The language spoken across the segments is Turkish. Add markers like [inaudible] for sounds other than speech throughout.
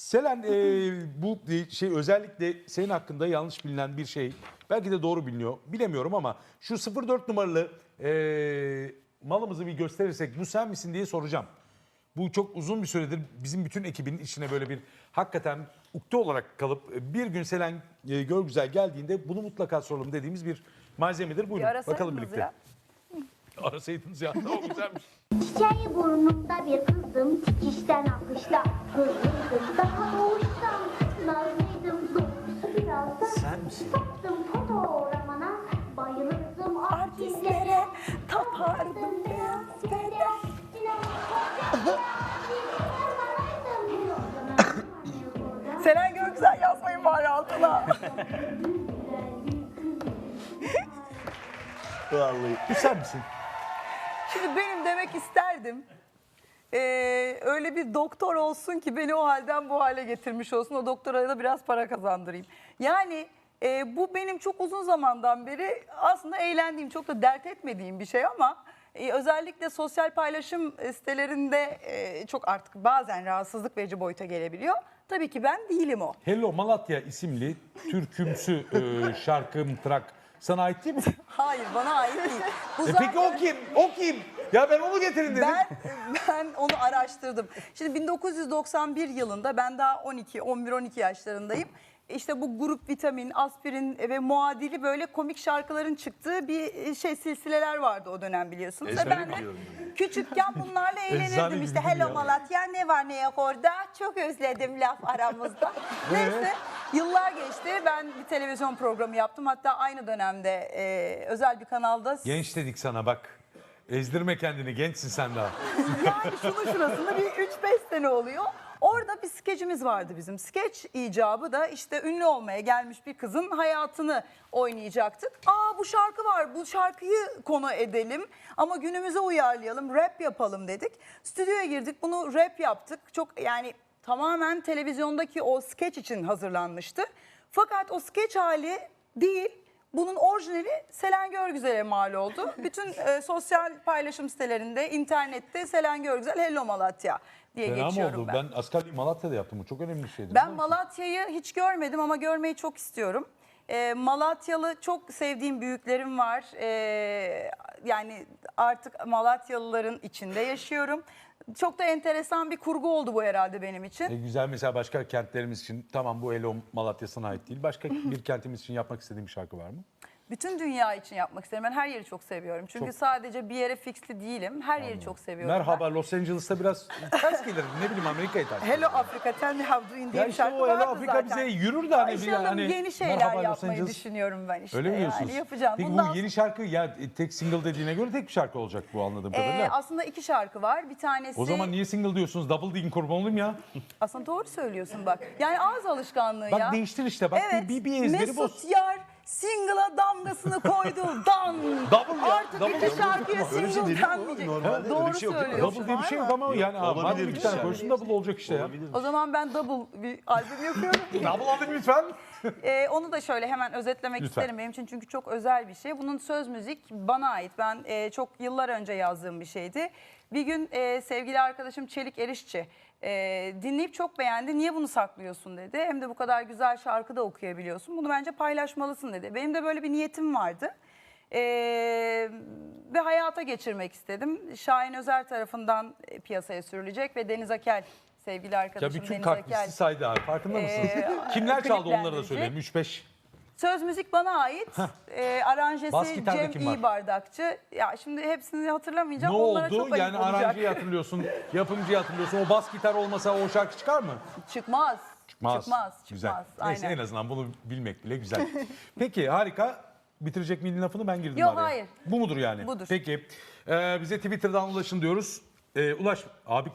Selen [laughs] e, bu şey özellikle senin hakkında yanlış bilinen bir şey. Belki de doğru biliniyor. Bilemiyorum ama şu 04 numaralı e, malımızı bir gösterirsek bu sen misin diye soracağım. Bu çok uzun bir süredir bizim bütün ekibin içine böyle bir hakikaten ukde olarak kalıp bir gün Selen e, Görgüzel geldiğinde bunu mutlaka soralım dediğimiz bir malzemedir. Buyurun arasaydınız bakalım birlikte. ya. [laughs] Arasaydınız ya tamam güzelmiş. Çiçeği burnumda bir kızdım, dikişten akışta hızlıydım, daha doğuştan nazlıydım, doğrusu biraz da Sen misin? sattım fotoğrafına, bayılırdım Artistlere tapardım beyaz beden. Selen Göksen yazmayın bari altına. Vallahi. Sen misin? Şimdi benim demek isterdim. Ee, öyle bir doktor olsun ki beni o halden bu hale getirmiş olsun. O doktora da biraz para kazandırayım. Yani e, bu benim çok uzun zamandan beri aslında eğlendiğim, çok da dert etmediğim bir şey ama e, özellikle sosyal paylaşım sitelerinde e, çok artık bazen rahatsızlık verici boyuta gelebiliyor. Tabii ki ben değilim o. Hello Malatya isimli türkümsü e, şarkı mıtrak sana ait değil mi? [laughs] Hayır bana ait değil. Bu E zaten- peki o kim? O kim? Ya ben onu getirin dedim. Ben ben onu araştırdım. Şimdi 1991 yılında ben daha 12 11 12 yaşlarındayım. İşte bu grup vitamin, aspirin ve muadili böyle komik şarkıların çıktığı bir şey silsileler vardı o dönem biliyorsunuz. Ezbere ben de biliyorum küçükken bunlarla Eczane eğlenirdim. gibi İşte değil Hello ya. Malatya ne var ne yok orada çok özledim laf aramızda. Neyse yıllar geçti ben bir televizyon programı yaptım. Hatta aynı dönemde e, özel bir kanalda Genç dedik sana bak. Ezdirme kendini gençsin sen daha. [laughs] Yani şunun şurasında bir 3-5 sene oluyor. Orada bir skecimiz vardı bizim. Skeç icabı da işte ünlü olmaya gelmiş bir kızın hayatını oynayacaktık. Aa bu şarkı var bu şarkıyı konu edelim ama günümüze uyarlayalım rap yapalım dedik. Stüdyoya girdik bunu rap yaptık. Çok yani tamamen televizyondaki o skeç için hazırlanmıştı. Fakat o skeç hali değil bunun orijinali Selen Görgüzel'e mal oldu. [laughs] Bütün e, sosyal paylaşım sitelerinde, internette Selen Görgüzel Hello Malatya diye Fena geçiyorum oldu? ben. Ben, askerliği Malatya'da yaptım. Bu çok önemli bir şeydi. Ben Malatya'yı hiç görmedim ama görmeyi çok istiyorum. Ee, Malatyalı çok sevdiğim büyüklerim var. Ee, yani artık Malatyalıların içinde yaşıyorum. Çok da enteresan bir kurgu oldu bu herhalde benim için. E, güzel mesela başka kentlerimiz için tamam bu Elo Malatya sana ait değil. Başka bir kentimiz için yapmak istediğim bir şarkı var mı? Bütün dünya için yapmak isterim. Ben her yeri çok seviyorum. Çünkü Çok- sadece bir yere fixli değilim. Her yeri çok seviyorum. Merhaba Los Angeles'ta biraz ters gelir. Ne bileyim Amerika'ya ters. Hello Africa, tell me how doing diye Ya bir işte şarkı o Hello Africa zaten. bize yürür de hani bir- İnşallah hani yeni şeyler Merhaba Los yapmayı Angeles. düşünüyorum ben işte. Öyle mi diyorsunuz? Yani yapacağım. Peki Bundan bu yeni şarkı ya tek single dediğine göre tek bir şarkı olacak bu anladığım Ee, kadarıyla. aslında iki şarkı var. Bir tanesi o zaman niye single diyorsunuz? Double deyin kurban olayım ya. aslında doğru söylüyorsun bak. Yani ağız alışkanlığı Bak ya. değiştir işte. Bak evet. bir, bir ezberi Mesut boz. Yar single'a damgasını koydu. [laughs] Dan. Double ya, Artık double. iki şarkıya şey single değil mi? denmeyecek. Normalde Doğru öyle bir şey yok söylüyorsun. Double diye bir şey yok ama yani abi, madem olabilir iki tane yani. koysun double olacak işte ya. O zaman ben double bir albüm yapıyorum. [laughs] Double alayım lütfen. [laughs] Ee, onu da şöyle hemen özetlemek Lütfen. isterim benim için çünkü çok özel bir şey. Bunun söz müzik bana ait. Ben e, çok yıllar önce yazdığım bir şeydi. Bir gün e, sevgili arkadaşım Çelik Erişçi e, dinleyip çok beğendi. Niye bunu saklıyorsun dedi. Hem de bu kadar güzel şarkı da okuyabiliyorsun. Bunu bence paylaşmalısın dedi. Benim de böyle bir niyetim vardı. E, ve hayata geçirmek istedim. Şahin Özer tarafından piyasaya sürülecek ve Deniz Akel sevgili Ya arkadaşım bütün Deniz Akel. saydı abi. Farkında mısınız? Kimler çaldı onları da söyleyelim. 3-5. Söz müzik bana ait. Aranjesi Bas gitarda Cem kim var? İyi Bardakçı. Ya şimdi hepsini hatırlamayacağım. Ne Onlara oldu? çok ayıp Yani olacak. aranjeyi [laughs] hatırlıyorsun, yapımcıyı hatırlıyorsun. O bas gitar olmasa o şarkı çıkar mı? Çıkmaz. Çıkmaz. Çıkmaz. Güzel. Neyse Aynen. en azından bunu bilmek bile güzel. [laughs] Peki harika. Bitirecek miydin lafını ben girdim Yok, araya. hayır. Bu mudur yani? Budur. Peki. Ee, bize Twitter'dan ulaşın diyoruz. Ee, ulaş. Abi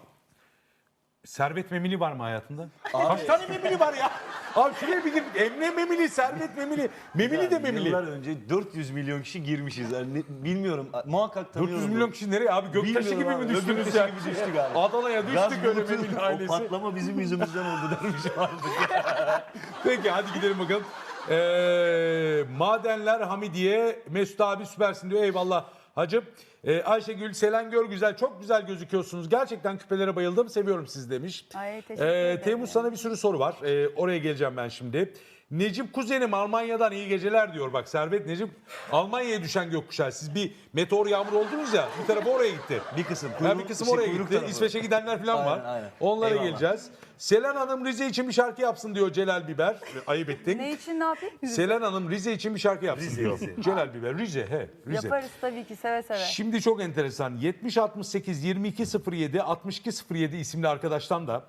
Servet Memili var mı hayatında? Kaç tane Memili var ya? Abi şuraya bir gir. Emre Memili, Servet Memili. Memili de Memili. Yıllar önce 400 milyon kişi girmişiz. Yani ne- bilmiyorum. Muhakkak tanıyorum. 400 milyon kişi nereye abi? Göktaşı gibi Bilmiyorum mi abi, düştünüz Göktaşı ya? gibi düştük abi. Adana'ya Gaz düştük öyle bulutu, Memili o ailesi. patlama bizim yüzümüzden oldu dermişim artık. [laughs] Peki hadi gidelim bakalım. Ee, Madenler Hamidiye Mesut abi süpersin diyor. Eyvallah hacım. Ee, Ayşegül, Selen Görgüzel çok güzel gözüküyorsunuz. Gerçekten küpelere bayıldım. Seviyorum sizi demiş. Ay, teşekkür Ee, ederim. Temmuz sana bir sürü soru var. Ee, oraya geleceğim ben şimdi. Necip kuzenim Almanya'dan iyi geceler diyor. Bak Servet Necip Almanya'ya düşen gökkuşağı. Siz bir meteor yağmur oldunuz ya. Bir tarafı oraya gitti. Bir kısım. Ha, kuyruk- bir kısım şey, oraya gitti. tarafı. İsveç'e gidenler falan var. Aynen, aynen. Onlara Eyvallah. geleceğiz. Selen Hanım Rize için bir şarkı yapsın diyor Celal Biber. Ayıp ettin. Ne için ne yapayım? Selen Hanım Rize için bir şarkı yapsın Rize, diyor. Rize. Celal Biber. Rize he. Rize. Yaparız tabii ki seve seve. Şimdi çok enteresan. 70 68 22 07 62 07 isimli arkadaştan da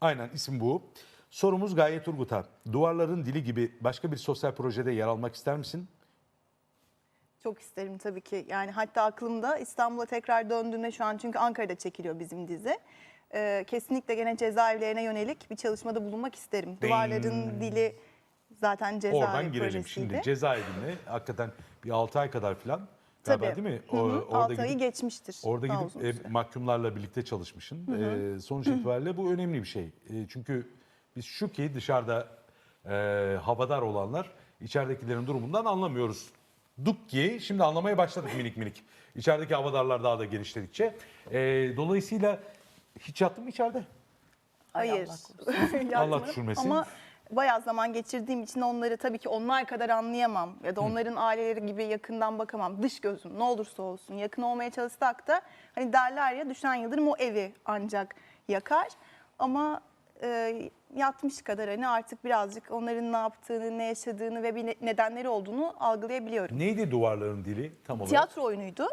aynen isim bu. Sorumuz Gaye Turgut'a. Duvarların dili gibi başka bir sosyal projede yer almak ister misin? Çok isterim tabii ki. Yani hatta aklımda İstanbul'a tekrar döndüğümde şu an çünkü Ankara'da çekiliyor bizim dizi. Ee, kesinlikle gene cezaevlerine yönelik bir çalışmada bulunmak isterim. Duvarların dili zaten cezaevi Oradan girelim projesiydi. şimdi. Cezaevinde hakikaten bir 6 ay kadar falan galiba Tabii. değil mi? Hı hı. orada Altı ayı gidip- geçmiştir. Orada gidip e, mahkumlarla birlikte çalışmışsın. E, sonuç [clears throat] itibariyle bu önemli bir şey. E, çünkü biz şu ki dışarıda e, havadar olanlar içeridekilerin durumundan anlamıyoruz. Duk ki şimdi anlamaya başladık minik minik. İçerideki havadarlar daha da genişledikçe. E, dolayısıyla hiç yattın mı içeride? Hayır. Allah [laughs] Yapmadım. düşürmesin. Ama bayağı zaman geçirdiğim için onları tabii ki onlar kadar anlayamam. Ya da onların aileleri gibi yakından bakamam. Dış gözüm ne olursa olsun. Yakın olmaya çalışsak da hani derler ya düşen yıldırım o evi ancak yakar. Ama e, yatmış kadar hani artık birazcık onların ne yaptığını, ne yaşadığını ve bir ne- nedenleri olduğunu algılayabiliyorum. Neydi duvarların dili tam olarak? Tiyatro oyunuydu.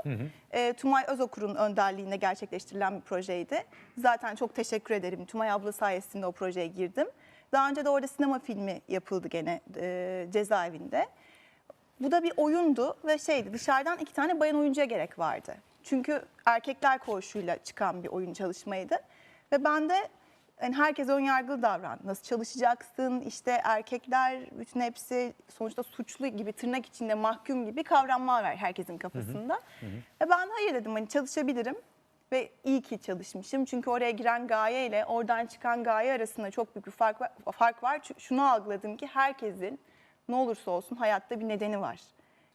E, Tumay Özokur'un önderliğinde gerçekleştirilen bir projeydi. Zaten çok teşekkür ederim. Tumay abla sayesinde o projeye girdim. Daha önce de orada sinema filmi yapıldı gene e, cezaevinde. Bu da bir oyundu ve şeydi dışarıdan iki tane bayan oyuncuya gerek vardı. Çünkü erkekler koğuşuyla çıkan bir oyun çalışmaydı. Ve ben de yani herkes ön yargılı davran. Nasıl çalışacaksın? İşte erkekler bütün hepsi sonuçta suçlu gibi tırnak içinde mahkum gibi kavramlar var herkesin kafasında. Ve ben hayır dedim hani çalışabilirim. Ve iyi ki çalışmışım. Çünkü oraya giren gaye ile oradan çıkan gaye arasında çok büyük bir fark var. Fark var. Şunu algıladım ki herkesin ne olursa olsun hayatta bir nedeni var.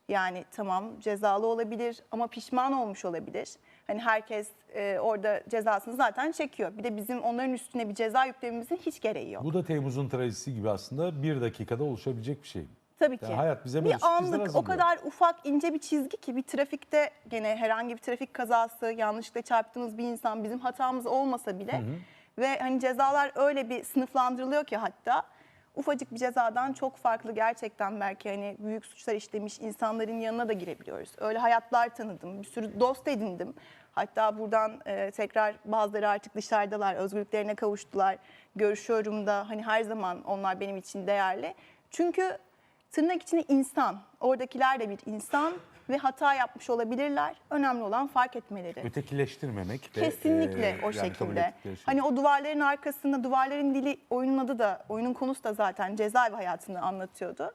Yani tamam cezalı olabilir ama pişman olmuş olabilir. Hani herkes e, orada cezasını zaten çekiyor. Bir de bizim onların üstüne bir ceza yüklememizin hiç gereği yok. Bu da Temmuz'un trajedisi gibi aslında bir dakikada oluşabilecek bir şey. Tabii ki. Yani hayat bize bir anlık o kadar ufak ince bir çizgi ki bir trafikte gene herhangi bir trafik kazası yanlışlıkla çarptığımız bir insan bizim hatamız olmasa bile ve hani cezalar öyle bir sınıflandırılıyor ki hatta ufacık bir cezadan çok farklı gerçekten belki hani büyük suçlar işlemiş insanların yanına da girebiliyoruz. Öyle hayatlar tanıdım, bir sürü dost edindim. Hatta buradan e, tekrar bazıları artık dışarıdalar, özgürlüklerine kavuştular. Görüşüyorum da hani her zaman onlar benim için değerli. Çünkü tırnak içinde insan, oradakiler de bir insan ve hata yapmış olabilirler. Önemli olan fark etmeleri. Ötekileştirmemek ve Kesinlikle e, o yani şekilde. şey. Hani o duvarların arkasında, duvarların dili, oyunun adı da, oyunun konusu da zaten cezaevi hayatını anlatıyordu.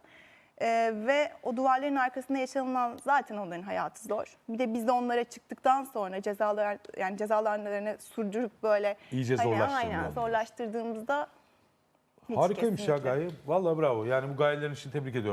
Ee, ve o duvarların arkasında yaşanılan zaten onların hayatı zor. Bir de biz de onlara çıktıktan sonra cezalar yani cezalarını sürdürüp böyle İyice hani aynen zorlaştırdığımızda hiç Harikaymış ya kesinlikle. Gaye. Vallahi bravo. Yani bu gayelerin için tebrik ediyorum.